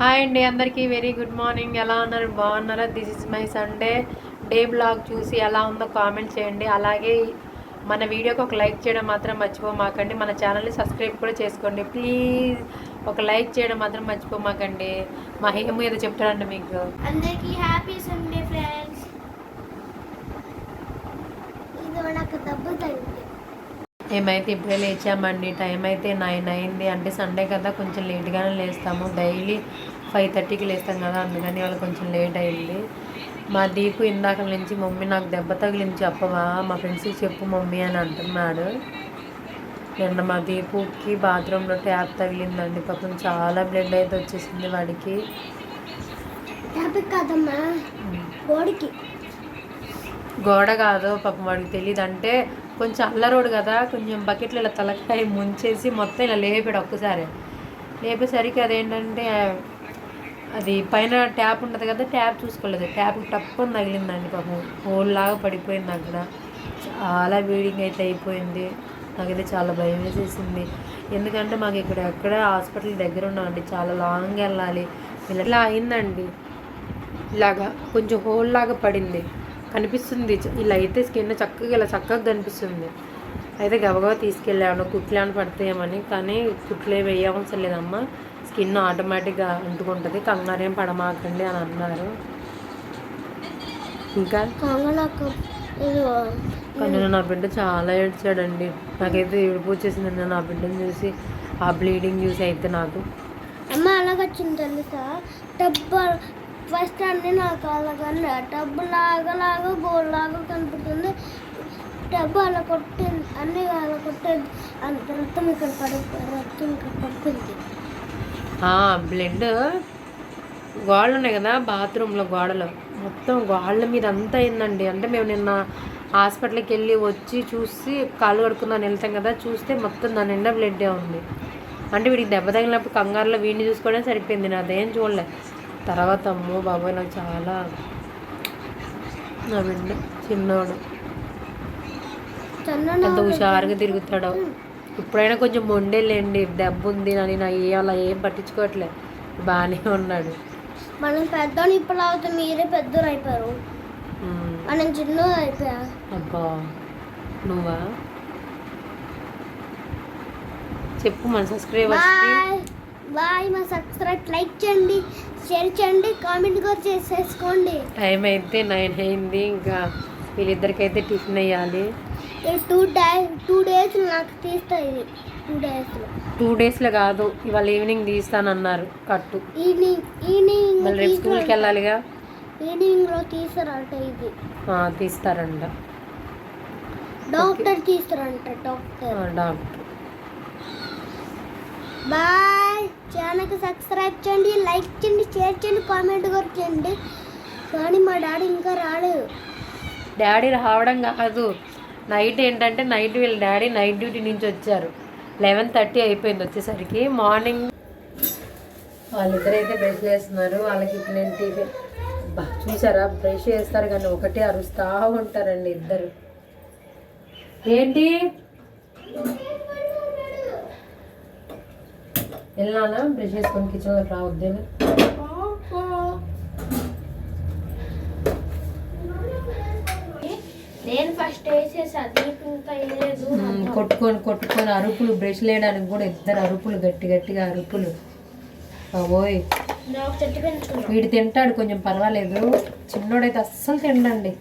Hi అండి అందరికీ very good morning ఎలా ఉన్నారు? బాగున్నారా? This is my Sunday day blog చూసి ఎలా ఉందో కామెంట్ చేయండి. అలాగే మన వీడియోకి ఒక లైక్ చేయడం మాత్రం మర్చిపోమాకండి మన ఛానల్ని సబ్స్క్రైబ్ కూడా చేసుకోండి. ప్లీజ్ ఒక లైక్ చేయడం మాత్రం మర్చిపోమాకండి మా హేము ఏదో చెప్తాడండి మీకు. అందరికీ హ్యాపీ సండే ఫ్రెండ్స్ ఏమైతే ఇప్పుడే లేచామండి. టైం అయితే నైన్ అయింది. అంటే సండే కదా కొంచెం లేట్గానే లేస్తాము. డైలీ ఫైవ్ థర్టీకి లేస్తాం కదా అందుకని వాళ్ళు కొంచెం లేట్ అయింది. మా దీపు ఇందాక నుంచి మమ్మీ నాకు దెబ్బ తగిలింది చెప్పవా? మా ఫ్రెండ్స్కి చెప్పు మమ్మీ అని అంటున్నాడు. నిన్న మా దీపుకి బాత్రూంలో ట్యాప్ తగిలిందండి పాపం చాలా బ్లడ్ అయితే వచ్చేసింది వాడికి. బోడికి గోడ కాదు పాపం వాడికి తెలియదు అంటే కొంచెం అల్లరోడు కదా కొంచెం బకెట్లో ఇలా తలకాయ ముంచేసి మొత్తం ఇలా లేపాడు ఒక్కసారి. లేపేసరికి అదేంటంటే అది పైన ట్యాప్ ఉంటుంది కదా ట్యాప్ చూసుకోలేదు. ట్యాప్ టప్పని తగిలిందండి పాపం. హోల్ లాగా పడిపోయింది అక్కడ చాలా బ్లీడింగ్ అయితే అయిపోయింది. నాకైతే చాలా భయం వేసేసింది. ఎందుకంటే మాకు ఇక్కడ ఎక్కడ హాస్పిటల్ దగ్గర ఉన్నామండి చాలా లాంగ్ వెళ్ళాలి. ఇలా అయిందండి. ఇలాగా కొంచెం హోల్ లాగా పడింది. కనిపిస్తుంది. ఇలా అయితే స్కిన్ చక్కగా ఇలా చక్కగా కనిపిస్తుంది. అయితే గబగబా తీసుకెళ్ళాను కుట్లు ఏమైనా పడతాయేమని కానీ కుట్లు వేయవలసిన వేయవసరం లేదమ్మా. స్కిన్ ఆటోమేటిక్గా అంటుకుంటుంది కంగారేం పడమాకండి అని అన్నారు. ఇంకా? కాంగ నాకు ఇది కానీ నా బిడ్డ చాలా ఏడ్చాడండి. నాకైతే ఏడుపు వచ్చేసింది నిన్న నా బిడ్డను చూసి ఆ బ్లీడింగ్ చూసి అయితే నాకు. అమ్మ అలాగొచ్చింది తెలుసా? డబ్బు ఫస్ట్ అన్ని నాకు అలాగన్నా డబ్బు లాగా లాగా గోల్ లాగా కనిపిస్తుంది డబ్బు అలా కొట్టింది అన్ని అలా కొట్టేది. అంత రక్తం ఇక్కడ పడిపోయి రక్తం ఇక్కడ బ్లడ్ గోడలు ఉన్నాయి కదా బాత్రూంలో గోడలు. మొత్తం గోడల మీద అంతా అయిందండి. అంటే మేము నిన్న హాస్పిటల్కి వెళ్ళి వచ్చి చూసి కాళ్ళు కడుక్కుందని వెళ్తాం కదా చూస్తే మొత్తం దాని నిండా బ్లడ్డే ఉంది. అంటే వీడికి దెబ్బ తగిలినప్పుడు కంగారులో వీడిని చూసుకోవడం సరిపోయింది నాదేం చూడలే. తర్వాత అమ్మో బాబాయ్ నాకు చాలా నా బిడ్డ చిన్నోడు. చిన్న ఎంత హుషారుగా తిరుగుతాడో. ఇప్పుడైనా కొంచెం మొండేలేండి దెబ్బ ఉంది అని నా ఏ అలా ఏం పట్టించుకోవట్లే. బాగానే ఉన్నాడు. మనం పెద్దోని ఇప్పుడు అవుతే మీరే పెద్దోరు అయిపోయారు. మనం చిన్న అయిపోయా? అబ్బా నువ్వా? చెప్పు మన సబ్స్క్రైబర్స్కి. బాయ్. మా సబ్స్క్రైబ్ లైక్ చేయండి షేర్ చేయండి కామెంట్ కూడా చేసేసుకోండి. టైం అయితే నైన్ అయింది. ఇంకా వీళ్ళిద్దరికైతే టిఫిన్ వేయాలి. టూ డే టూ డేస్ నాకు తీస్తాయి టూ డేస్లో టూ డేస్లో కాదు ఇవాళ ఈవినింగ్ తీస్తానన్నారు కట్టు. ఈవినింగ్ ఈవినింగ్ మళ్ళీ రేపు స్కూల్కి వెళ్ళాలిగా? ఈవినింగ్లో తీస్తారంట ఇది. ఆ, తీస్తారంట. డాక్టర్ తీస్తారంట ఆ, డాక్టర్ డాక్టర్. బాయ్. ఛానల్కి సబ్స్క్రైబ్ చేయండి లైక్ చేయండి షేర్ చేయండి కామెంట్ కూడా చేయండి. కానీ మా డాడీ ఇంకా రాలేదు. డాడీ రావడం కాదు. నైట్ ఏంటంటే నైట్ వీళ్ళ డాడీ నైట్ డ్యూటీ నుంచి వచ్చారు. లెవెన్ థర్టీ అయిపోయింది వచ్చేసరికి. మార్నింగ్ వాళ్ళిద్దరైతే బ్రష్ చేస్తున్నారు. వాళ్ళకి ఇప్పుడు నేను టీవీ చూసారా? బ్రష్ చేస్తారు కానీ ఒకటే అరుస్తా ఉంటారండి ఇద్దరు. ఏంటి? వెళ్ళానా? బ్రష్ చేసుకొని కిచెన్లోకి రావద్దేనా నేను ఫస్ట్ వేసేసా దీపు ఇంకా వేయలేదు ఉమ్, కొట్టుకొని కొట్టుకొని అరుపులు బ్రష్ లేయడానికి కూడా ఇద్దరు అరుపులు గట్టి గట్టిగా అరుపులు. ఓయ్ వీడు తింటాడు కొంచెం పర్వాలేదు. చిన్నోడైతే అస్సలు తినడండి.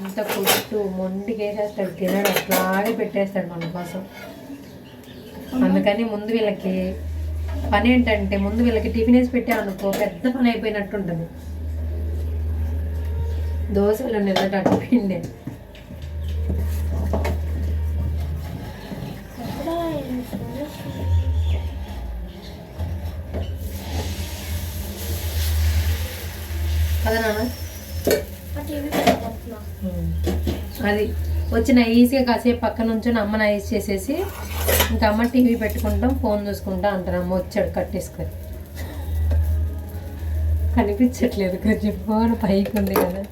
ఇంత కొట్టు మొండికి వేసేస్తాడు తినడు. అట్లాగే పెట్టేస్తాడు మన కోసం. అందుకని ముందు వీళ్ళకి పని ఏంటంటే ముందు వీళ్ళకి టిఫిన్ వేసి పెట్టామనుకో పెద్ద పని అయిపోయినట్టు ఉంటుంది దోశలు నిన్నటి అట్టు పిండి. అది వచ్చిన ఈజీగా కాసేపు పక్క నుంచి అమ్మ నైస్ చేసేసి ఇంకా అమ్మ టీవీ పెట్టుకుంటాం ఫోన్ చూసుకుంటా అంటారు. అమ్మ వచ్చాడు కట్టేసుకొని. కనిపించట్లేదు కొంచెం. ఫోన్ పైకి ఉంది కదా.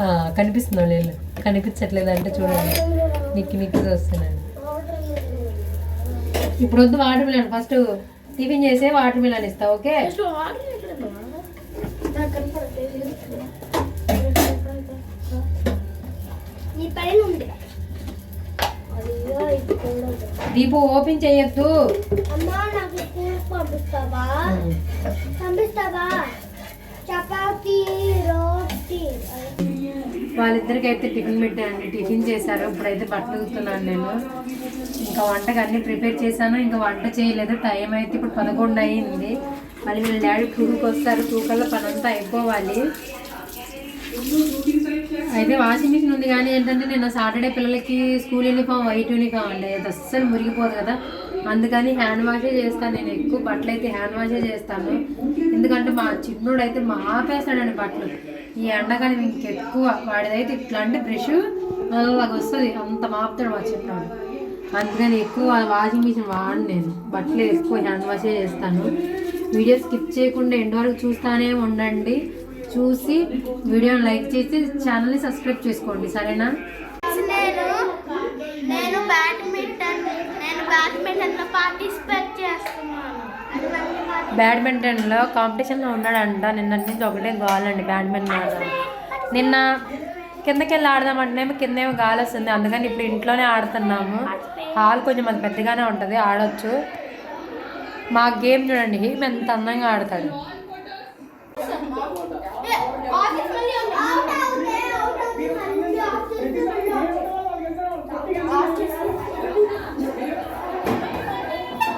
ఆ, కనిపిస్తుంది లేదు. కనిపించట్లేదు అంటే చూడండి. నిక్కి నిక్కి వస్తున్నాను ఇప్పుడు వద్దు వాడలేను ఫస్ట్ టిఫిన్ చేసే వాటర్ మిలన్ ఇస్తా ఓకే. దీపు ఓపెన్ చేయొద్దు. చపాతీ రోటీ. వాళ్ళిద్దరికి అయితే టిఫిన్ పెట్టానండి. టిఫిన్ చేశారు. ఇప్పుడైతే బట్టలు ఉతున్నాను నేను. ఇంకా వంటకు అన్నీ ప్రిపేర్ చేశాను. ఇంకా వంట చేయలేదు. టైం అయితే ఇప్పుడు పదకొండు అయ్యింది మళ్ళీ వీళ్ళ డాడీ టూకి వస్తారు. టూ కల్లా పని అంతా అయిపోవాలి. అయితే వాషింగ్ మిషన్ ఉంది కానీ ఏంటంటే నేను సాటర్డే పిల్లలకి స్కూల్ యూనిఫామ్ వైట్ యూనిఫామ్ అండి. అది అస్సలు మురిగిపోదు కదా. అందుకని హ్యాండ్ వాషే చేస్తాను. నేను ఎక్కువ బట్టలు అయితే హ్యాండ్ వాషే చేస్తాను. ఎందుకంటే మా చిన్నోడు అయితే మాపేస్తాడండి బట్టలు. ఈ ఎండాకాలం ఇంకెక్కువ వాడిదైతే ఇట్లా అంటే బ్రష్ అలాగ వస్తుంది. అంత మాపుతాడు మా చెప్పాడు. అందుకని ఎక్కువ వాషింగ్ మిషన్ వాడను నేను బట్టలు ఎక్కువ హ్యాండ్ వాషే చేస్తాను. వీడియో స్కిప్ చేయకుండా ఎండ్ వరకు చూస్తానే ఉండండి. చూసి వీడియోని లైక్ చేసి ఛానల్ని సబ్స్క్రైబ్ చేసుకోండి. సరేనా? నేను నేను బ్యాడ్మింటన్ నేను బ్యాడ్మింటన్లో పార్టిసిపేట్ చేస్తున్నాను. బ్యాడ్మింటన్లో కాంపిటీషన్లో ఉన్నాడంట. నిన్నటి నుంచి ఒకటే గాలండి బ్యాడ్మింటన్ ఆడదాం నిన్న కిందకి వెళ్ళి ఆడదామంటేనేమో కింద ఏమో గాలి వస్తుంది. అందుకని ఇప్పుడు ఇంట్లోనే ఆడుతున్నాము. హాల్ కొంచెం అది పెద్దగానే ఉంటుంది. ఆడొచ్చు. మా గేమ్ చూడండి. హీమ్ ఎంత అందంగా ఆడతాడు.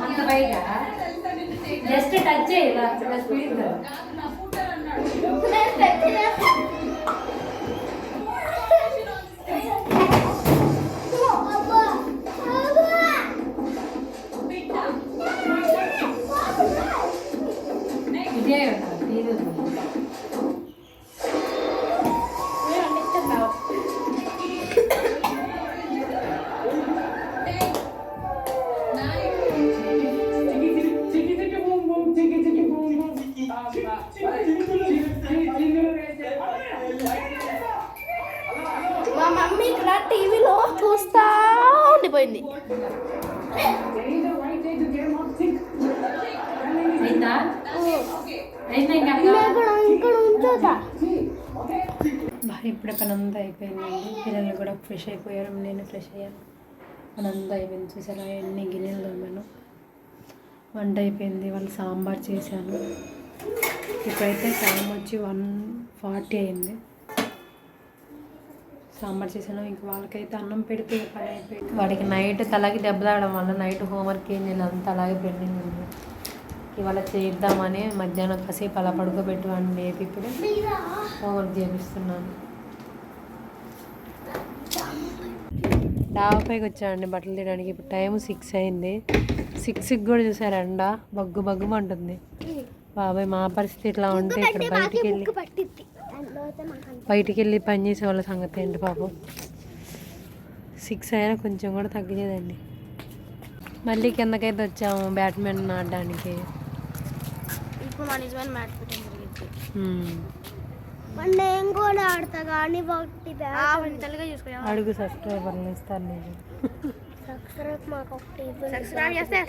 అంత పైగా? జస్ట్ టచ్ చేయాలి స్పీడ్ ఇదే ఇది బా ఇప్పుడే పని అంతా అయిపోయిందండి పిల్లలు కూడా ఫ్రెష్ అయిపోయారు. నేను ఫ్రెష్ అయ్యాను. పని అంతా అయిపోయింది. చూసారా? ఎన్ని గిన్నెలు తోమాను. వంట అయిపోయింది. వాళ్ళు సాంబార్ చేశాను ఇప్పుడైతే టైం వచ్చి వన్ ఫార్టీ అయింది. సాంబార్ చేశాను ఇంకా వాళ్ళకైతే అన్నం పెడితే పని అయిపోయింది. వాడికి నైట్ తలకి దెబ్బ తాగడం వల్ల నైట్ హోంవర్క్ ఏం చేయాలి అంతా అలాగే పెండింగ్ ఉంది. ఇవాళ చేద్దామని మధ్యాహ్నం కాసేపు అలా పడుకోబెట్టువాడిని వాడిని ఇప్పుడు హోంవర్క్ చేపిస్తున్నాను. డాబాపైకి వచ్చానండి బట్టలు తీయడానికి. ఇప్పుడు టైం సిక్స్ అయింది. సిక్స్కి కూడా చూసారు ఎండ బగ్గు బగ్గు అంటుంది బాబాయ్ మా పరిస్థితి ఇట్లా ఉంటే ఇక్కడ బయటికి వెళ్ళి బయటికి వెళ్ళి పని చేసే వాళ్ళ సంగతి ఏంటి పాపం సిక్స్ అయినా కొంచెం కూడా తగ్గలేదండి మళ్ళీ కిందకైతే వచ్చాము బ్యాడ్మింటన్ ఆడడానికి. నేను కూడా ఆడతా కానీ ఒకటి అడుగు సబ్స్క్రైబర్లు ఇస్తాను నేను సబ్స్క్రైబ్ మాకు ఒకటి సబ్స్క్రైబ్ చేస్తే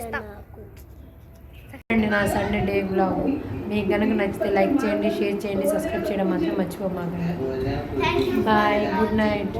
అండి నా సండే డే బ్లాగ్ మీకు కనుక నచ్చితే లైక్ చేయండి షేర్ చేయండి సబ్స్క్రైబ్ చేయడం మాత్రం మర్చిపోమాకండి. Bye good night